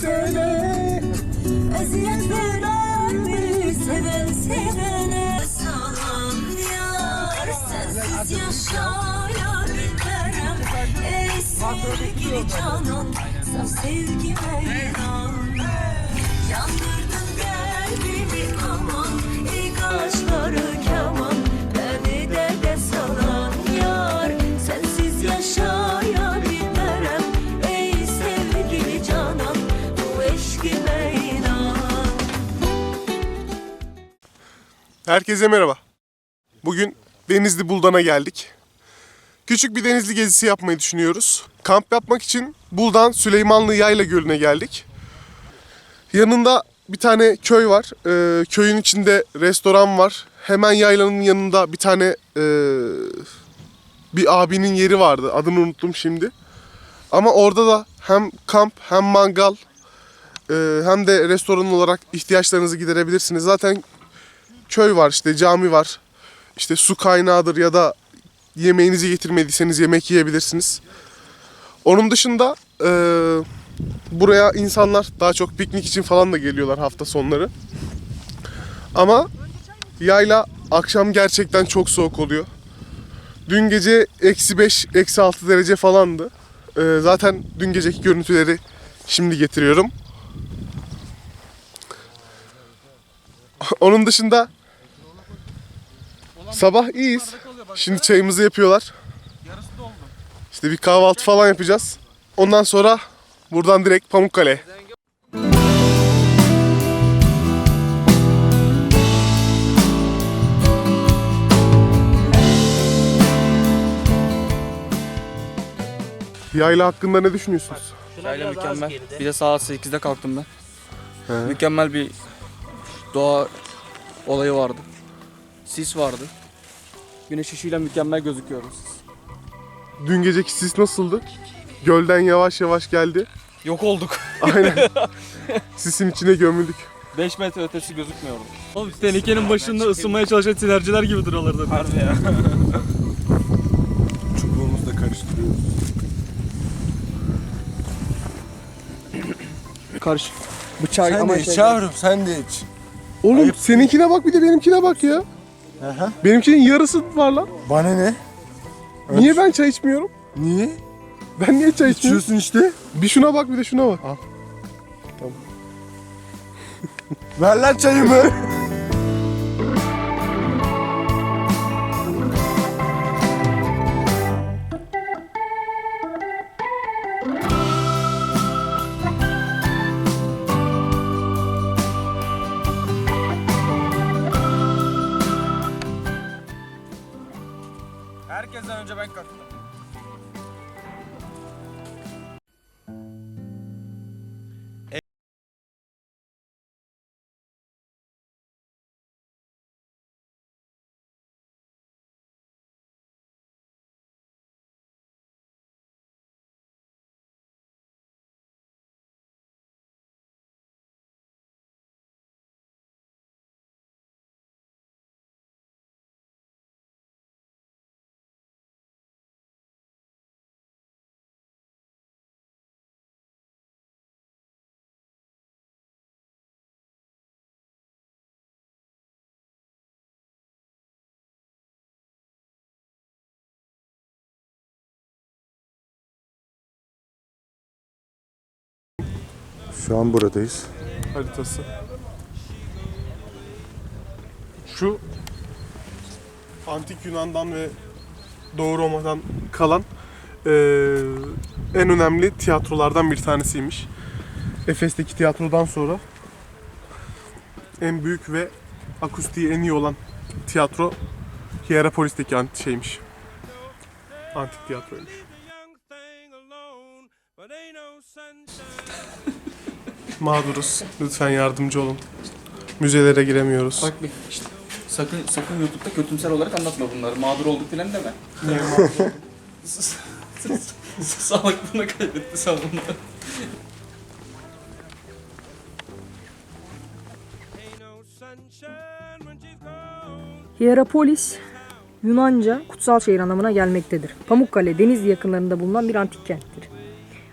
sene Eziyet veren bir seven sevene. Salam yar sensiz yaşayabilmem Ey sevgili canan saf sevgime inan Herkese merhaba. Bugün Denizli Buldan'a geldik. Küçük bir denizli gezisi yapmayı düşünüyoruz. Kamp yapmak için Buldan Süleymanlı Yayla Gölü'ne geldik. Yanında bir tane köy var. Ee, köyün içinde restoran var. Hemen yaylanın yanında bir tane ee, bir abinin yeri vardı. Adını unuttum şimdi. Ama orada da hem kamp hem mangal ee, hem de restoran olarak ihtiyaçlarınızı giderebilirsiniz. Zaten köy var işte cami var. İşte su kaynağıdır ya da yemeğinizi getirmediyseniz yemek yiyebilirsiniz. Onun dışında eee, buraya insanlar daha çok piknik için falan da geliyorlar hafta sonları. Ama yayla akşam gerçekten çok soğuk oluyor. Dün gece eksi 5, eksi 6 derece falandı. Eee, zaten dün geceki görüntüleri şimdi getiriyorum. Onun dışında sabah iyiyiz. Şimdi çayımızı yapıyorlar. İşte bir kahvaltı falan yapacağız. Ondan sonra buradan direkt Pamukkale. Yayla hakkında ne düşünüyorsunuz? Yayla mükemmel. Bir de saat 8'de kalktım ben. He. Mükemmel bir doğa olayı vardı. Sis vardı. Güneş ışığıyla mükemmel gözüküyoruz. Dün geceki sis nasıldı? Gölden yavaş yavaş geldi. Yok olduk. Aynen. Sisin içine gömüldük. 5 metre ötesi gözükmüyordu. Oğlum tehlikenin başında ısınmaya çalışan sinerciler gibi duruyorlardı. Harbi ya. Çubuğumuzla karıştırıyoruz. Karış. Bıçağı Sen ama de iç şey- yavrum sen de iç. Oğlum seninkine bak bir de benimkine bak ya. Aha. Benimkinin yarısı var lan. Bana ne? Niye ben çay içmiyorum? Niye? Ben niye çay içmiyorum? İçiyorsun işte. Bir şuna bak bir de şuna bak. Ver lan çayımı. Şu an buradayız. haritası. Şu antik Yunan'dan ve Doğu Roma'dan kalan eee, en önemli tiyatrolardan bir tanesiymiş. Efes'teki tiyatrodan sonra en büyük ve akustiği en iyi olan tiyatro Hierapolis'teki antik şeymiş. Antik tiyatroymuş. Mağduruz. Lütfen yardımcı olun. Müzelere giremiyoruz. Bak bir işte. Sakın sakın YouTube'da kötümser olarak anlatma bunları. Mağdur olduk filan deme. Niye mağdur? Sağlıklığını kaybetti sen bunları. Hierapolis, Yunanca kutsal şehir anlamına gelmektedir. Pamukkale, Denizli yakınlarında bulunan bir antik kenttir.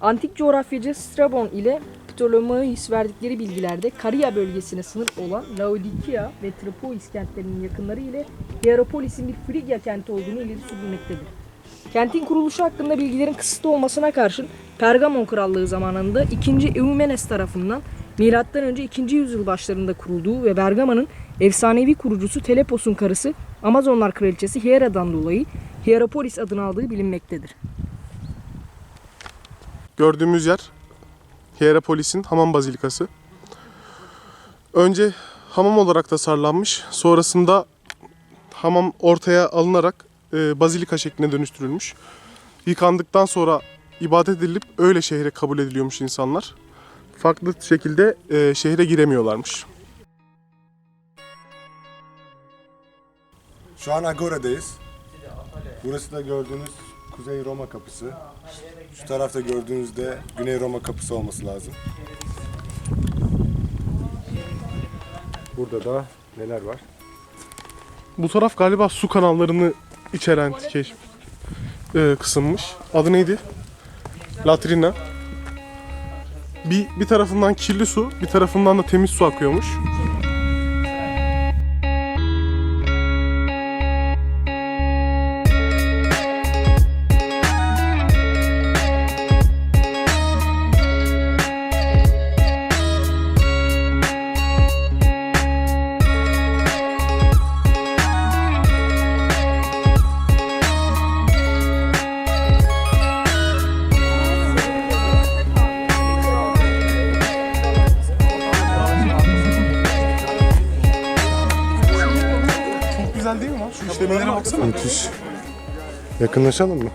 Antik coğrafyacı Strabon ile Ptolemaeus verdikleri bilgilerde Karia bölgesine sınır olan Laodikea ve Tripolis kentlerinin yakınları ile Hierapolis'in bir Frigya kenti olduğunu ileri sürülmektedir. Kentin kuruluşu hakkında bilgilerin kısıtlı olmasına karşın Pergamon Krallığı zamanında 2. Eumenes tarafından M.Ö. 2. yüzyıl başlarında kurulduğu ve Bergama'nın efsanevi kurucusu Telepos'un karısı Amazonlar Kraliçesi Hiera'dan dolayı Hierapolis adını aldığı bilinmektedir. Gördüğümüz yer Hierapolis'in hamam bazilikası. Önce hamam olarak tasarlanmış. Sonrasında hamam ortaya alınarak e, bazilika şekline dönüştürülmüş. Yıkandıktan sonra ibadet edilip öyle şehre kabul ediliyormuş insanlar. Farklı şekilde e, şehre giremiyorlarmış. Şu an Agora'dayız. Burası da gördüğünüz Kuzey Roma kapısı. Şu tarafta gördüğünüzde Güney Roma kapısı olması lazım. Burada da neler var? Bu taraf galiba su kanallarını içeren keşf e, kısımmış. Adı neydi? Latrina. Bir, bir tarafından kirli su, bir tarafından da temiz su akıyormuş. Yakınlaşalım mı?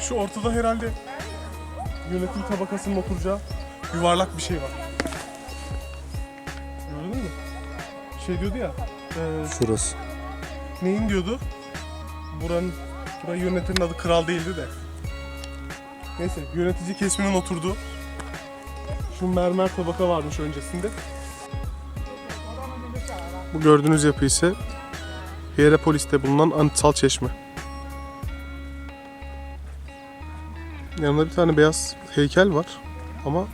Şu ortada herhalde yönetim tabakasının oturacağı yuvarlak bir şey var. Gördün mü? Şey diyordu ya, e, Şurası. neyin diyordu? Buranın, burayı yönetenin adı kral değildi de. Neyse, yönetici kesiminin oturduğu şu mermer tabaka varmış öncesinde. Bu gördüğünüz yapı ise Hierapolis'te bulunan anıtsal çeşme. Yanında bir tane beyaz heykel var ama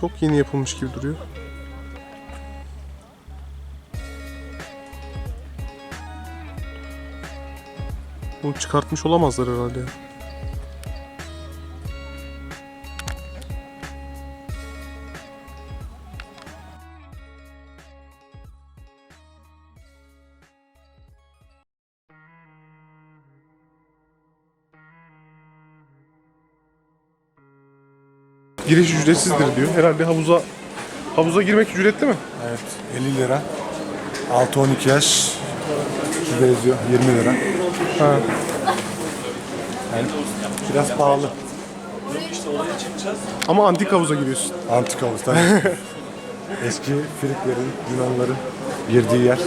çok yeni yapılmış gibi duruyor. Bunu çıkartmış olamazlar herhalde. Giriş ücretsizdir diyor. Herhalde havuza havuza girmek ücretli mi? Evet 50 lira. 6-12 yaş. Şurada yazıyor 20 lira. Ha. Yani biraz pahalı. Ama antik havuza giriyorsun. Antik havuz tabii. Eski Friklerin, Yunanların girdiği yer.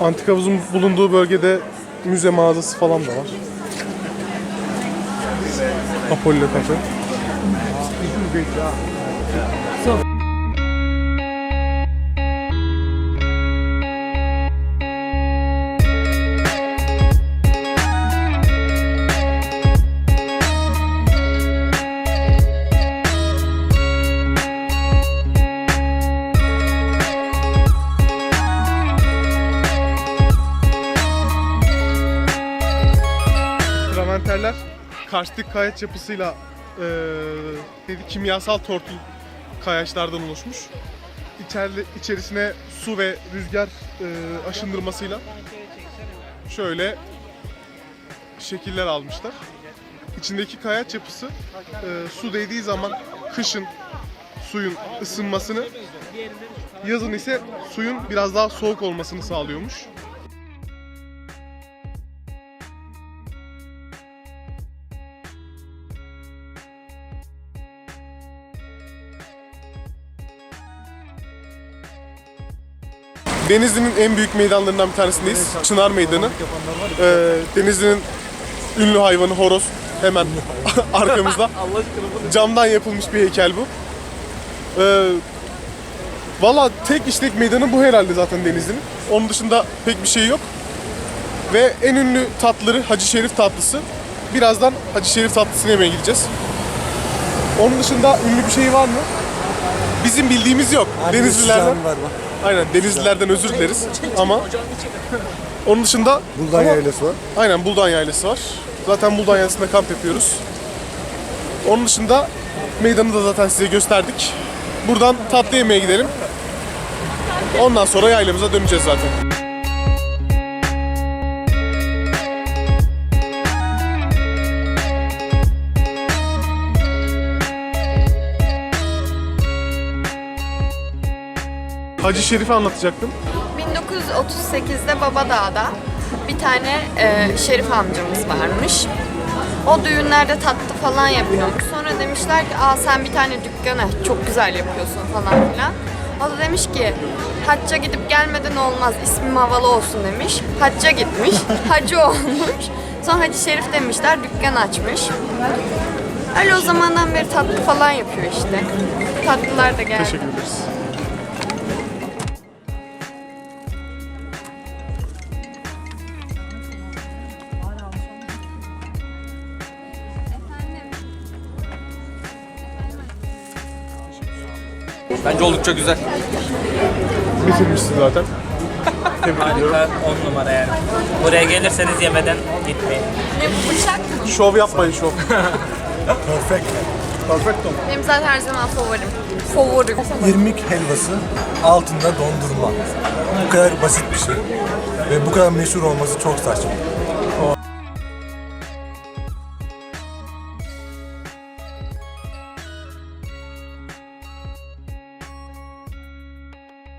Antik havuzun bulunduğu bölgede müze mağazası falan da var. Apollo Cafe. Karstik kayaç yapısıyla eee dedi, kimyasal tortul kayaçlardan oluşmuş. İçeride, içerisine su ve rüzgar eee, aşındırmasıyla şöyle şekiller almışlar. İçindeki kayaç yapısı eee, su değdiği zaman kışın suyun ısınmasını, yazın ise suyun biraz daha soğuk olmasını sağlıyormuş. Denizli'nin en büyük meydanlarından bir tanesindeyiz. Çınar Meydanı. Ee, Denizli'nin ünlü hayvanı horoz hemen arkamızda. Camdan yapılmış bir heykel bu. Ee, Valla tek işlek meydanı bu herhalde zaten Denizli'nin. Onun dışında pek bir şey yok. Ve en ünlü tatlıları Hacı Şerif tatlısı. Birazdan Hacı Şerif tatlısını yemeye gideceğiz. Onun dışında ünlü bir şey var mı? Bizim bildiğimiz yok. Denizlilerden. var bak. Aynen Denizlilerden özür dileriz ama onun dışında Buldan ama- yaylası var. aynen Buldan Yaylası var. Zaten Buldan Yaylası'nda kamp yapıyoruz. Onun dışında meydanı da zaten size gösterdik. Buradan tatlı yemeye gidelim. Ondan sonra yaylamıza döneceğiz zaten. Hacı Şerif'i anlatacaktım. 1938'de Babadağ'da bir tane e, Şerif amcamız varmış. O düğünlerde tatlı falan yapıyormuş. Sonra demişler ki aa sen bir tane dükkan aç çok güzel yapıyorsun falan filan. O da demiş ki hacca gidip gelmeden olmaz ismim havalı olsun demiş. Hacca gitmiş. Hacı olmuş. Sonra Hacı Şerif demişler dükkan açmış. Öyle o zamandan beri tatlı falan yapıyor işte. Tatlılar da geldi. Teşekkür ederiz. Bence oldukça güzel. Bitirmişsin zaten. Harika, on numara yani. Buraya gelirseniz yemeden gitmeyin. Şov yapmayın şov. Perfect. Perfecto. Benim zaten her zaman favorim. Favorim. İrmik helvası altında dondurma. Bu kadar basit bir şey. Ve bu kadar meşhur olması çok saçma.